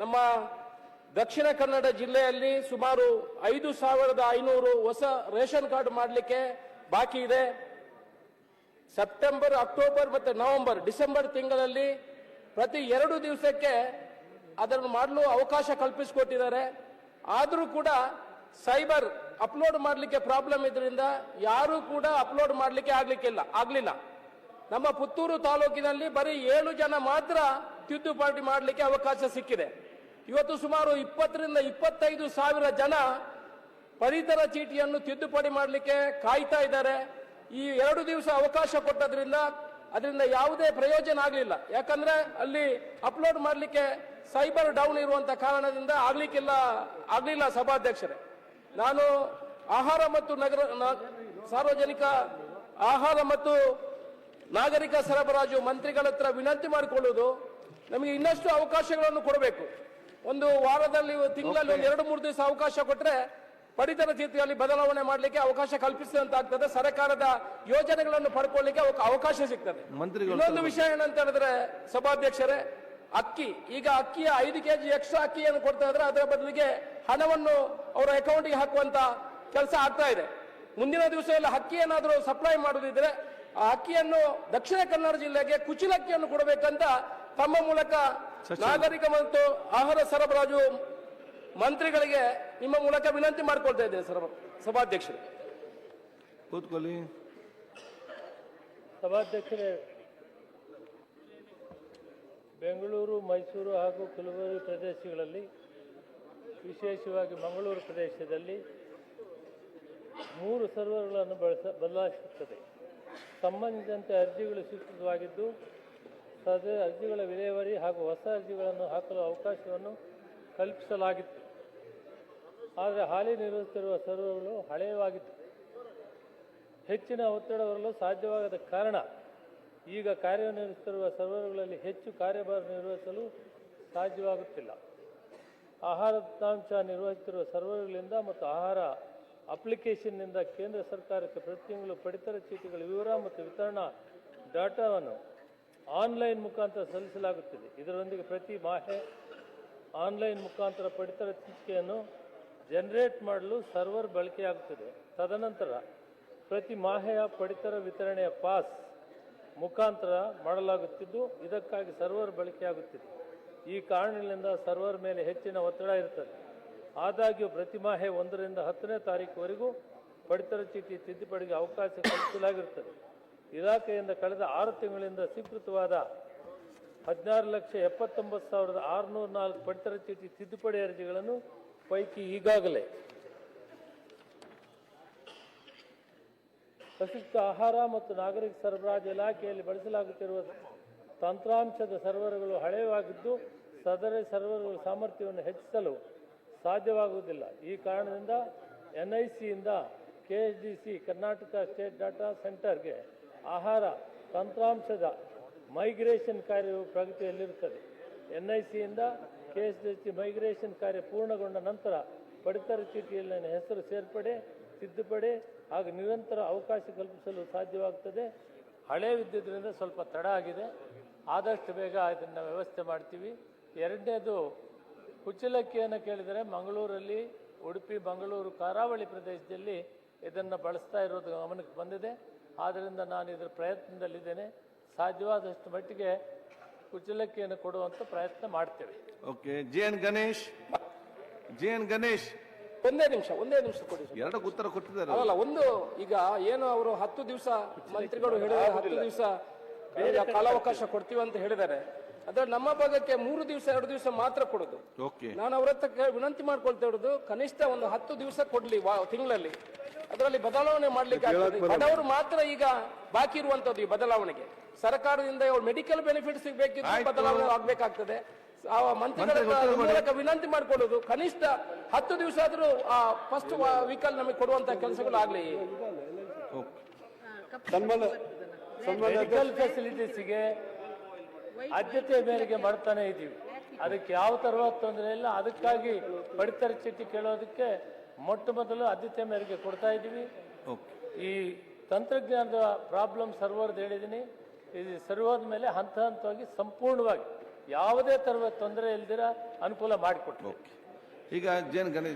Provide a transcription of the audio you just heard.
ನಮ್ಮ ದಕ್ಷಿಣ ಕನ್ನಡ ಜಿಲ್ಲೆಯಲ್ಲಿ ಸುಮಾರು ಐದು ಸಾವಿರದ ಐನೂರು ಹೊಸ ರೇಷನ್ ಕಾರ್ಡ್ ಮಾಡಲಿಕ್ಕೆ ಬಾಕಿ ಇದೆ. ಸೆಪ್ಟೆಂಬರ್, ಅಕ್ಟೋಬರ್ ಮತ್ತು ನವೆಂಬರ್, ಡಿಸೆಂಬರ್ ತಿಂಗಳಲ್ಲಿ ಪ್ರತಿ ಎರಡು ದಿವಸಕ್ಕೆ ಅದನ್ನು ಮಾಡಲು ಅವಕಾಶ ಕಲ್ಪಿಸಿಕೊಟ್ಟಿದ್ದಾರೆ. ಆದರೂ ಕೂಡ ಸೈಬರ್ ಅಪ್ಲೋಡ್ ಮಾಡಲಿಕ್ಕೆ ಪ್ರಾಬ್ಲಮ್ ಇದರಿಂದ ಯಾರೂ ಕೂಡ ಅಪ್ಲೋಡ್ ಮಾಡಲಿಕ್ಕೆ ಆಗಲಿಕ್ಕಿಲ್ಲ, ಆಗಲಿಲ್ಲ. ನಮ್ಮ ಪುತ್ತೂರು ತಾಲೂಕಿನಲ್ಲಿ ಬರೀ ಏಳು ಜನ ಮಾತ್ರ ತಿದ್ದುಪಾಟಿ ಮಾಡಲಿಕ್ಕೆ ಅವಕಾಶ ಸಿಕ್ಕಿದೆ. ಇವತ್ತು ಸುಮಾರು ಇಪ್ಪತ್ತರಿಂದ ಇಪ್ಪತ್ತೈದು ಸಾವಿರ ಜನ ಪಡಿತರ ಚೀಟಿಯನ್ನು ತಿದ್ದುಪಡಿ ಮಾಡಲಿಕ್ಕೆ ಕಾಯ್ತಾ ಇದ್ದಾರೆ. ಈ ಎರಡು ದಿವಸ ಅವಕಾಶ ಕೊಟ್ಟದ್ರಿಂದ ಅದರಿಂದ ಯಾವುದೇ ಪ್ರಯೋಜನ ಆಗಲಿಲ್ಲ. ಯಾಕಂದ್ರೆ ಅಲ್ಲಿ ಅಪ್ಲೋಡ್ ಮಾಡಲಿಕ್ಕೆ ಸೈಬರ್ ಡೌನ್ ಇರುವಂತ ಕಾರಣದಿಂದ ಆಗ್ಲಿಕ್ಕಿಲ್ಲ, ಆಗ್ಲಿಲ್ಲ ಸಭಾಧ್ಯಕ್ಷರೇ. ನಾನು ಆಹಾರ ಮತ್ತು ನಗರ ಸಾರ್ವಜನಿಕ ಆಹಾರ ಮತ್ತು ನಾಗರಿಕ ಸರಬರಾಜು ಮಂತ್ರಿಗಳ ಹತ್ರ ವಿನಂತಿ ಮಾಡಿಕೊಳ್ಳುವುದು ನಮಗೆ ಇನ್ನಷ್ಟು ಅವಕಾಶಗಳನ್ನು ಕೊಡಬೇಕು. ಒಂದು ವಾರದಲ್ಲಿ ತಿಂಗಳಲ್ಲಿ ಒಂದು ಎರಡು ಮೂರು ದಿವಸ ಅವಕಾಶ ಕೊಟ್ಟರೆ ಪಡಿತರ ಚೀಟಿಯಲ್ಲಿ ಬದಲಾವಣೆ ಮಾಡಲಿಕ್ಕೆ ಅವಕಾಶ ಕಲ್ಪಿಸಿದಂತಾಗ್ತದೆ. ಸರ್ಕಾರದ ಯೋಜನೆಗಳನ್ನು ಪಡ್ಕೊಳ್ಳಿಕ್ಕೆ ಅವಕ- ಅವಕಾಶ ಸಿಗ್ತದೆ. ಇನ್ನೊಂದು ವಿಷಯ ಏನಂತ ಹೇಳಿದ್ರೆ ಸಭಾಧ್ಯಕ್ಷರೇ ಅಕ್ಕಿ ಈಗ ಅಕ್ಕಿಯ ಐದು ಕೆಜಿ ಎಕ್ಸ್ಟ್ರಾ ಅಕ್ಕಿಯನ್ನು ಕೊಡ್ತಾ ಇದ್ರೆ ಅದರ ಬದಲಿಗೆ ಹಣವನ್ನು ಅವರ ಅಕೌಂಟ್ಗೆ ಹಾಕುವಂತ ಕೆಲಸ ಆಗ್ತಾ ಇದೆ. ಮುಂದಿನ ದಿವಸ ಎಲ್ಲ ಅಕ್ಕಿ ಏನಾದರೂ ಸಪ್ಲೈ ಮಾಡುದಿದ್ರೆ ಆ ಅಕ್ಕಿಯನ್ನು ದಕ್ಷಿಣ ಕನ್ನಡ ಜಿಲ್ಲೆಗೆ ಕುಚಿಲಕ್ಕಿಯನ್ನು ಕೊಡಬೇಕಂತ ತಮ್ಮ ಮೂಲಕ ನಾಗರಿಕ ಮತ್ತು ಆಹಾರ ಸರಬರಾಜು ಮಂತ್ರಿಗಳಿಗೆ ನಿಮ್ಮ ಮೂಲಕ ವಿನಂತಿ ಮಾಡ್ಕೊಳ್ತಾ ಇದ್ದೇನೆ ಸರ್ ಸಭಾಧ್ಯಕ್ಷರು. ಕೂತ್ಕೊಳ್ಳಿ. ಸಭಾಧ್ಯಕ್ಷರೇ ಬೆಂಗಳೂರು ಮೈಸೂರು ಹಾಗೂ ಕಲಬುರಗಿ ಪ್ರದೇಶಗಳಲ್ಲಿ ವಿಶೇಷವಾಗಿ ಮಂಗಳೂರು ಪ್ರದೇಶದಲ್ಲಿ ಮೂರು ಸರ್ವರ್ಗಳನ್ನು ಬಳಸ ಬದಲಾಯಿಸುತ್ತದೆ. ಸಂಬಂಧಿಸಿದಂತೆ ಅರ್ಜಿಗಳು ಸ್ವೀಕೃತವಾಗಿದ್ದು ಸದ ಅರ್ಜಿಗಳ ವಿಲೇವಾರಿ ಹಾಗೂ ಹೊಸ ಅರ್ಜಿಗಳನ್ನು ಹಾಕಲು ಅವಕಾಶವನ್ನು ಕಲ್ಪಿಸಲಾಗಿತ್ತು. ಆದರೆ ಹಾಲಿ ನಿರ್ವಹಿಸುತ್ತಿರುವ ಸರ್ವರ್ಗಳು ಹಳೆಯವಾಗಿತ್ತು. ಹೆಚ್ಚಿನ ಒತ್ತಡ ಬರಲು ಸಾಧ್ಯವಾಗದ ಕಾರಣ ಈಗ ಕಾರ್ಯನಿರ್ವಹಿಸುತ್ತಿರುವ ಸರ್ವರ್ಗಳಲ್ಲಿ ಹೆಚ್ಚು ಕಾರ್ಯಭಾರ ನಿರ್ವಹಿಸಲು ಸಾಧ್ಯವಾಗುತ್ತಿಲ್ಲ. ಆಹಾರ ದತ್ತಾಂಶ ನಿರ್ವಹಿಸುತ್ತಿರುವ ಸರ್ವರ್ಗಳಿಂದ ಮತ್ತು ಆಹಾರ ಅಪ್ಲಿಕೇಶನ್ನಿಂದ ಕೇಂದ್ರ ಸರ್ಕಾರಕ್ಕೆ ಪ್ರತಿ ತಿಂಗಳು ಪಡಿತರ ಚೀಟಿಗಳ ವಿವರ ಮತ್ತು ವಿತರಣಾ ಡಾಟಾವನ್ನು ಆನ್ಲೈನ್ ಮುಖಾಂತರ ಸಲ್ಲಿಸಲಾಗುತ್ತಿದೆ. ಇದರೊಂದಿಗೆ ಪ್ರತಿ ಮಾಹೆ ಆನ್ಲೈನ್ ಮುಖಾಂತರ ಪಡಿತರ ಚೀಟಿಯನ್ನು ಜನರೇಟ್ ಮಾಡಲು ಸರ್ವರ್ ಬಳಕೆಯಾಗುತ್ತದೆ. ತದನಂತರ ಪ್ರತಿ ಮಾಹೆಯ ಪಡಿತರ ವಿತರಣೆಯ ಪಾಸ್ ಮುಖಾಂತರ ಮಾಡಲಾಗುತ್ತಿದ್ದು, ಇದಕ್ಕಾಗಿ ಸರ್ವರ್ ಬಳಕೆಯಾಗುತ್ತಿದೆ. ಈ ಕಾರಣದಿಂದ ಸರ್ವರ್ ಮೇಲೆ ಹೆಚ್ಚಿನ ಒತ್ತಡ ಇರುತ್ತದೆ. ಆದಾಗ್ಯೂ ಪ್ರತಿ ಮಾಹೆ ಒಂದರಿಂದ ಹತ್ತನೇ ತಾರೀಕುವರೆಗೂ ಪಡಿತರ ಚೀಟಿ ತಿದ್ದುಪಡಿಗೆ ಅವಕಾಶ ಕಲ್ಪಿಸಲಾಗಿರುತ್ತದೆ. ಇಲಾಖೆಯಿಂದ ಕಳೆದ ಆರು ತಿಂಗಳಿಂದ ಸ್ವೀಕೃತವಾದ ಹದಿನಾರು ಲಕ್ಷ ಎಪ್ಪತ್ತೊಂಬತ್ತು ಸಾವಿರದ ಆರುನೂರ ನಾಲ್ಕು ಪಡಿತರ ಚೀಟಿ ತಿದ್ದುಪಡಿ ಅರ್ಜಿಗಳನ್ನು ಪೈಕಿ ಈಗಾಗಲೇ ಪ್ರಸ್ತುತ ಆಹಾರ ಮತ್ತು ನಾಗರಿಕ ಸರಬರಾಜು ಇಲಾಖೆಯಲ್ಲಿ ಬಳಸಲಾಗುತ್ತಿರುವ ತಂತ್ರಾಂಶದ ಸರ್ವರ್ಗಳು ಹಳೆಯವಾಗಿದ್ದು, ಸದರಿ ಸರ್ವರ್ಗಳ ಸಾಮರ್ಥ್ಯವನ್ನು ಹೆಚ್ಚಿಸಲು ಸಾಧ್ಯವಾಗುವುದಿಲ್ಲ. ಈ ಕಾರಣದಿಂದ ಎನ್ಐಸಿಯಿಂದ ಕೆಎಸ್ಡಿಸಿ ಕರ್ನಾಟಕ ಸ್ಟೇಟ್ ಡಾಟಾ ಸೆಂಟರ್ಗೆ ಆಹಾರ, ತಂತ್ರಾಂಶದ ಮೈಗ್ರೇಷನ್ ಕಾರ್ಯವು ಪ್ರಗತಿಯಲ್ಲಿರುತ್ತದೆ. ಎನ್ಐಸಿಯಿಂದ ಕೆಎಸ್ಡಿಸಿ ಮೈಗ್ರೇಷನ್ ಕಾರ್ಯ ಪೂರ್ಣಗೊಂಡ ನಂತರ ಪಡಿತರ ಚೀಟಿಯಲ್ಲಿನ ಹೆಸರು ಸೇರ್ಪಡೆ, ತಿದ್ದುಪಡಿ ಹಾಗೂ ನಿರಂತರ ಅವಕಾಶ ಕಲ್ಪಿಸಲು ಸಾಧ್ಯವಾಗುತ್ತದೆ ಹಳೆ ವಿದ್ಯುತ್ರಿಂದ ಸ್ವಲ್ಪ ತಡ ಆಗಿದೆ. ಆದಷ್ಟು ಬೇಗ ಇದನ್ನು ವ್ಯವಸ್ಥೆ ಮಾಡ್ತೀವಿ. ಎರಡನೇದು ಕುಚ್ಚಲಕ್ಕಿಯನ್ನು ಕೇಳಿದರೆ ಮಂಗಳೂರಲ್ಲಿ, ಉಡುಪಿ, ಮಂಗಳೂರು, ಕರಾವಳಿ ಪ್ರದೇಶದಲ್ಲಿ ಇದನ್ನು ಬಳಸ್ತಾ ಇರೋದು ಗಮನಕ್ಕೆ ಬಂದಿದೆ. ಆದ್ದರಿಂದ ನಾನು ಇದರ ಪ್ರಯತ್ನದಲ್ಲಿದ್ದೇನೆ. ಸಾಧ್ಯವಾದಷ್ಟು ಮಟ್ಟಿಗೆ ಕುಚಲಕ್ಕಿಯನ್ನು ಕೊಡುವಂಥ ಪ್ರಯತ್ನ ಮಾಡ್ತೇವೆ. Okay J N Ganesh J N Ganesh ಒಂದೇ ನಿಮಿಷ ಒಂದೇ ನಿಮಿಷ ಕೊಡಿ ಸರ್. ಎರಡಕ್ಕೆ ಉತ್ತರ ಕೊಟ್ಟಿದ್ದಾರೆ. ಅಲ್ಲ ಒಂದು ಈಗ ಏನು ಅವರು ಹತ್ತು ದಿವಸ ಮಂತ್ರಿಗಳು ಹೇಳಿದ್ದಾರೆ ಹತ್ತು ದಿವಸ ಕಾಲಾವಕಾಶ ಕೊಡ್ತೀವಿ ಅಂತ ಹೇಳಿದ್ದಾರೆ. ಅದ್ರ ನಮ್ಮ ಭಾಗಕ್ಕೆ ಮೂರು ದಿವಸ ಎರಡು ದಿವಸ ಮಾತ್ರ ಕೊಡುದು. ಓಕೆ. ನಾನು ಅವ್ರ ಹತ್ರ ವಿನಂತಿ ಮಾಡ್ಕೊಳ್ತಾ ಇರೋದು ಕನಿಷ್ಠ ಒಂದು ಹತ್ತು ದಿವಸ ಕೊಡ್ಲಿ ವಾ- ತಿಂಗಳಲ್ಲಿ. ಅದರಲ್ಲಿ ಬದಲಾವಣೆ ಮಾಡ್ಲಿಕ್ಕೆ ಆಗ್ತದೆ. ಬಡವರು ಮಾತ್ರ ಈಗ ಬಾಕಿ ಇರುವಂತದ್ದು ಈ ಬದಲಾವಣೆಗೆ. ಸರ್ಕಾರದಿಂದ ಮೆಡಿಕಲ್ ಬೆನಿಫಿಟ್ ಸಿಗಬೇಕಿದ್ರೆ ಆಯ್ತು. ಬದಲಾವಣೆ ಆಗ್ಬೇಕಾಗ್ತದೆ. ಆ ಮಂತ್ರಿಗಳ ವಿನಂತಿ ಮಾಡ್ಕೊಳ್ಳೋದು ಕನಿಷ್ಠ ಹತ್ತು ದಿವಸ ಆದ್ರೂ ಆ ಫಸ್ಟ್ ವೀಕಲ್ ನಮಗೆ ಕೊಡುವಂತ ಕೆಲಸಗಳು ಆಗ್ಲಿ. ಓಕೆ. ಮೆಡಿಕಲ್ ಫೆಸಿಲಿಟೀಸ್ಗೆ ಆದ್ಯತೆ ಮೇರೆಗೆ ಮಾಡ್ತಾನೆ ಇದ್ದೀವಿ ಅದಕ್ಕೆ ಯಾವ ತರಹ ತೊಂದರೆ ಇಲ್ಲ ಅದಕ್ಕಾಗಿ ಪಡಿತರ ಚೀಟಿ ಕೇಳೋದಕ್ಕೆ ಮೊಟ್ಟ ಮೊದಲು ಆದ್ಯತೆ ಮೇರೆಗೆ ಕೊಡ್ತಾ ಇದ್ದೀವಿ ಓಕೆ ಈ ತಂತ್ರಜ್ಞಾನದ ಪ್ರಾಬ್ಲಮ್ ಸರ್ವರ್ದು ಹೇಳಿದ್ದೀನಿ ಇದು ಸರ್ವರ್ ಮೇಲೆ ಹಂತ ಹಂತವಾಗಿ ಸಂಪೂರ್ಣವಾಗಿ ಯಾವುದೇ ತರಹ ತೊಂದರೆ ಇಲ್ದಿರ ಅನುಕೂಲ ಮಾಡಿಕೊಟ್ಟು ಓಕೆ ಈಗ ಜೇನು ಗಣೇಶ್